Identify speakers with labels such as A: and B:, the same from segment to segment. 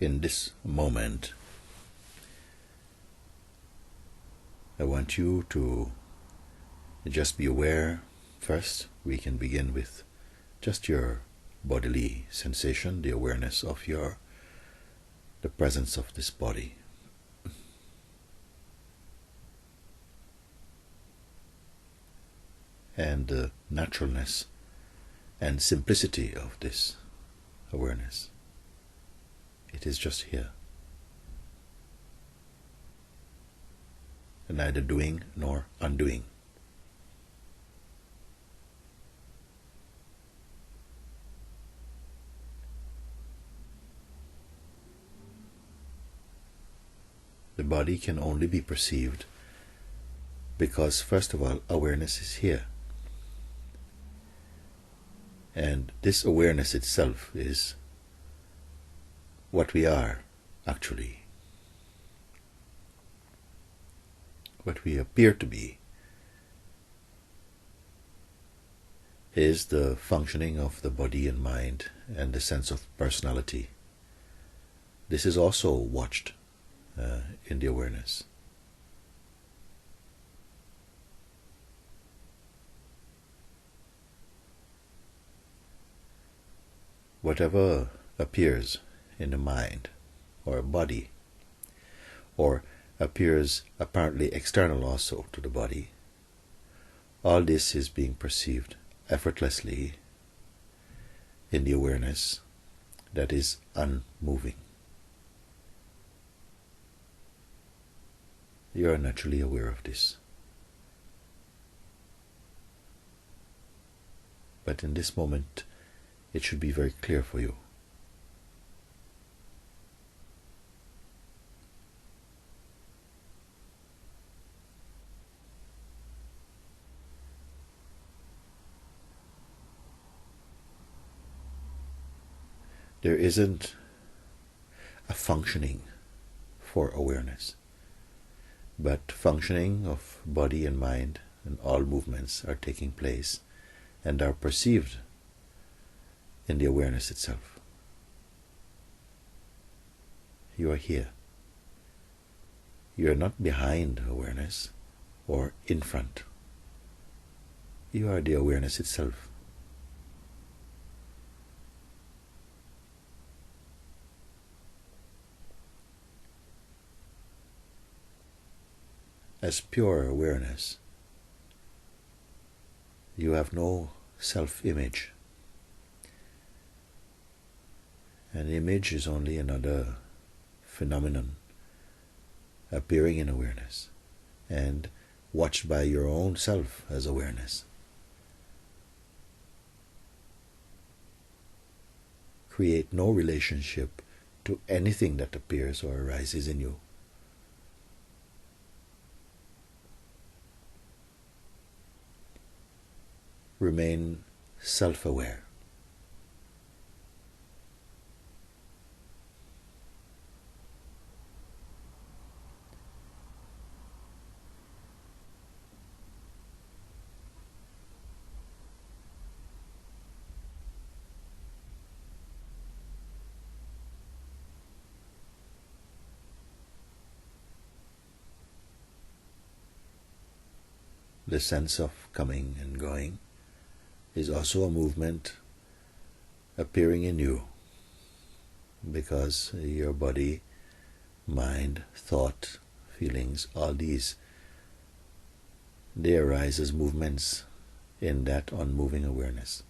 A: in this moment, I want you to just be aware. First, we can begin with just your bodily sensation, the awareness of your the presence of this body. And the naturalness and simplicity of this awareness. It is just here. Neither doing nor undoing. The body can only be perceived because, first of all, awareness is here. And this awareness itself is what we are, actually. What we appear to be is the functioning of the body and mind and the sense of personality. This is also watched uh, in the awareness. Whatever appears in the mind or body, or appears apparently external also to the body, all this is being perceived effortlessly in the awareness that is unmoving. You are naturally aware of this. But in this moment, it should be very clear for you. There isn't a functioning for awareness, but functioning of body and mind and all movements are taking place and are perceived in the awareness itself. You are here. You are not behind awareness or in front. You are the awareness itself. As pure awareness, you have no self image. An image is only another phenomenon appearing in awareness and watched by your own self as awareness. Create no relationship to anything that appears or arises in you. Remain self aware. the sense of coming and going is also a movement appearing in you because your body, mind, thought, feelings, all these, they arise as movements in that unmoving awareness.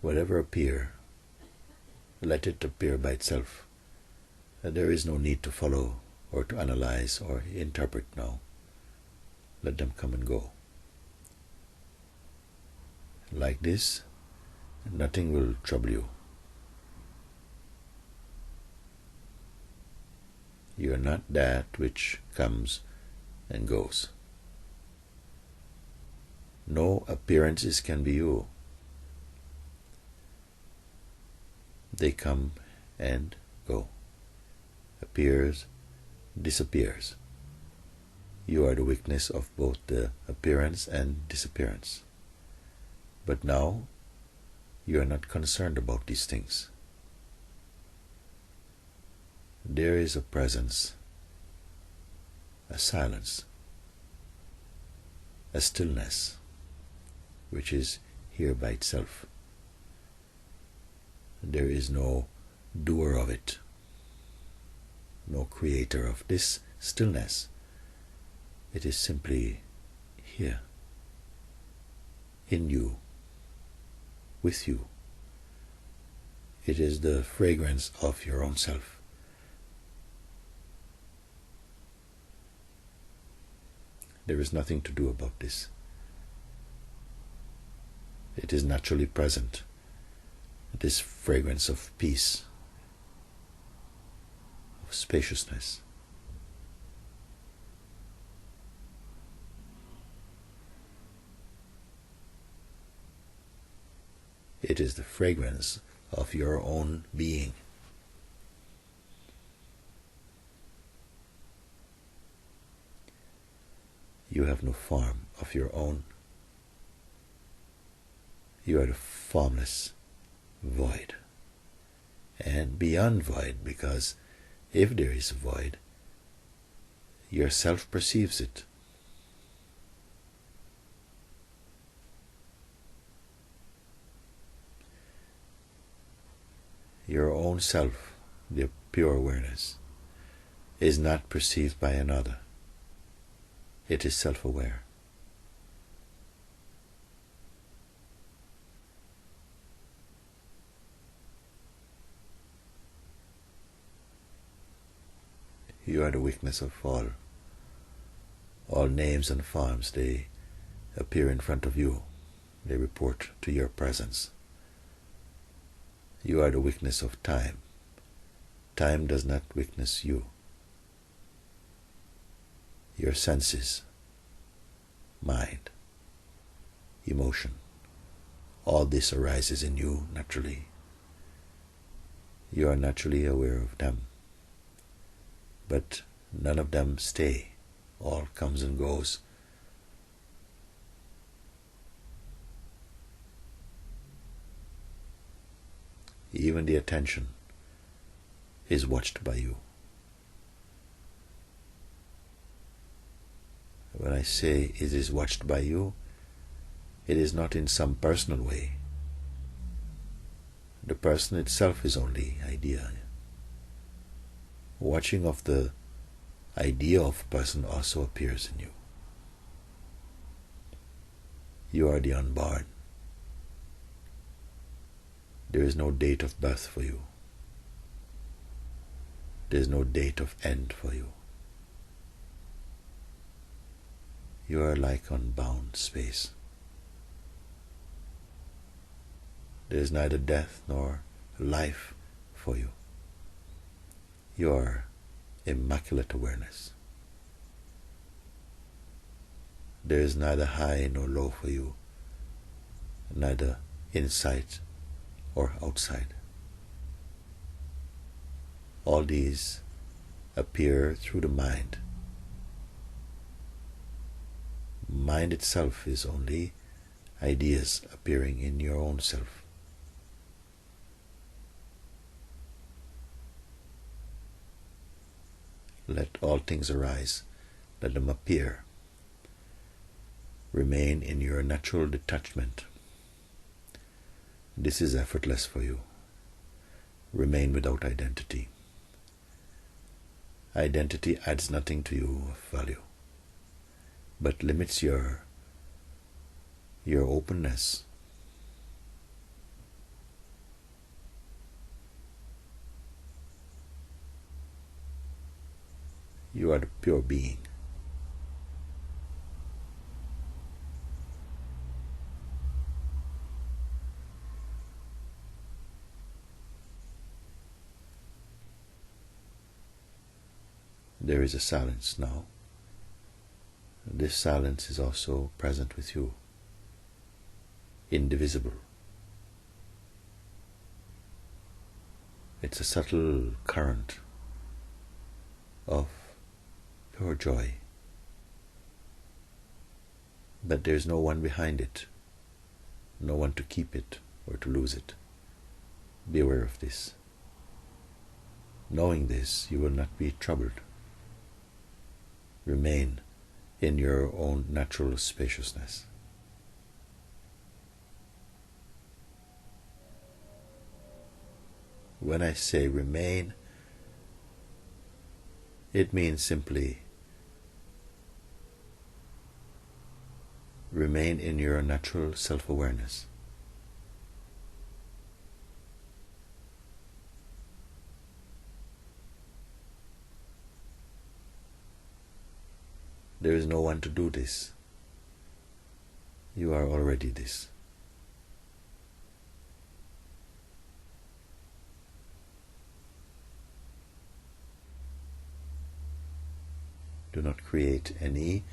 A: Whatever appear, let it appear by itself. There is no need to follow or to analyze or interpret now. Let them come and go. Like this, nothing will trouble you. You are not that which comes and goes. No appearances can be you. They come and go appears, disappears. You are the witness of both the appearance and disappearance. But now you are not concerned about these things. There is a presence, a silence, a stillness, which is here by itself. There is no doer of it, no creator of this stillness. It is simply here, in you, with you. It is the fragrance of your own self. There is nothing to do about this. It is naturally present, this fragrance of peace, spaciousness. It is the fragrance of your own being. You have no form of your own. You are the formless void. And beyond void, because if there is a void, yourself perceives it. Your own self, the pure awareness, is not perceived by another. It is self aware. You are the weakness of all. All names and forms, they appear in front of you. They report to your presence. You are the weakness of time. Time does not witness you. Your senses, mind, emotion, all this arises in you naturally. You are naturally aware of them but none of them stay. All comes and goes. Even the attention is watched by you. When I say it is watched by you, it is not in some personal way. The person itself is only idea watching of the idea of person also appears in you. You are the unborn. There is no date of birth for you. There is no date of end for you. You are like unbound space. There is neither death nor life for you your immaculate awareness. There is neither high nor low for you, neither inside or outside. All these appear through the mind. Mind itself is only ideas appearing in your own self. Let all things arise, let them appear. Remain in your natural detachment. This is effortless for you. Remain without identity. Identity adds nothing to you of value, but limits your your openness You are the pure being. There is a silence now. This silence is also present with you, indivisible. It's a subtle current of pure joy. But there's no one behind it. no one to keep it or to lose it. Be aware of this. Knowing this, you will not be troubled. Remain in your own natural spaciousness. When I say remain, it means simply remain in your natural self awareness. There is no one to do this. You are already this. Do not create any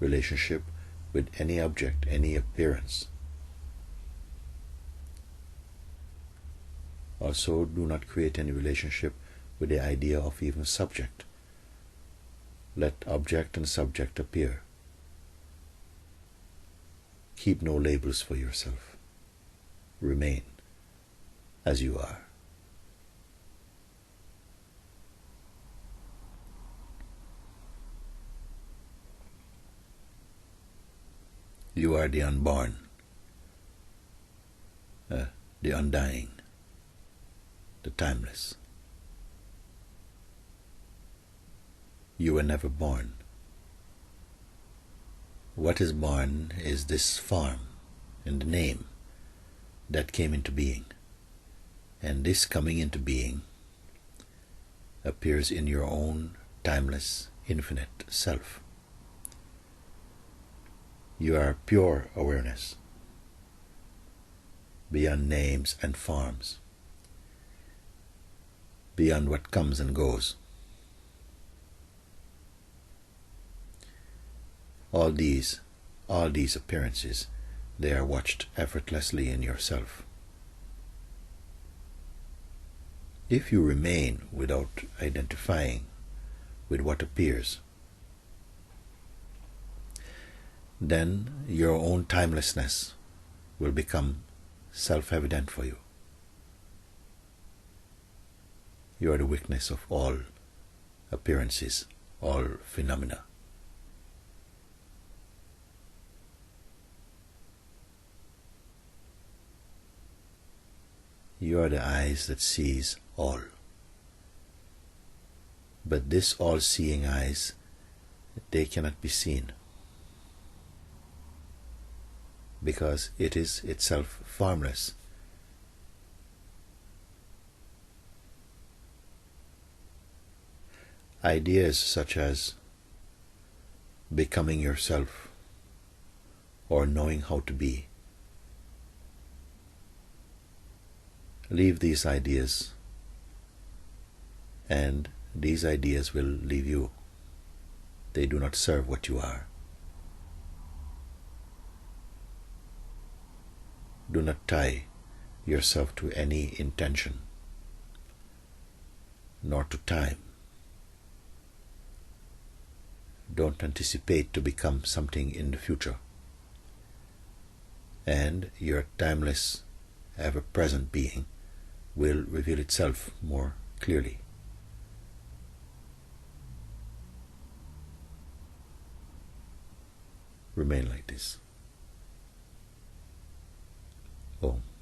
A: relationship with any object, any appearance. Also, do not create any relationship with the idea of even subject. Let object and subject appear. Keep no labels for yourself. Remain as you are. You are the unborn, uh, the undying, the timeless. You were never born. What is born is this form and the name that came into being. And this coming into being appears in your own timeless, infinite self. You are pure awareness, beyond names and forms, beyond what comes and goes. All these, all these appearances, they are watched effortlessly in yourself. If you remain without identifying with what appears, then your own timelessness will become self evident for you. You are the witness of all appearances, all phenomena. You are the eyes that sees all. But this all-seeing eyes, they cannot be seen. Because it is itself formless. Ideas such as becoming yourself or knowing how to be. Leave these ideas, and these ideas will leave you. They do not serve what you are. Do not tie yourself to any intention, nor to time. Don't anticipate to become something in the future. And your timeless, ever present being will reveal itself more clearly. Remain like this. tiempo.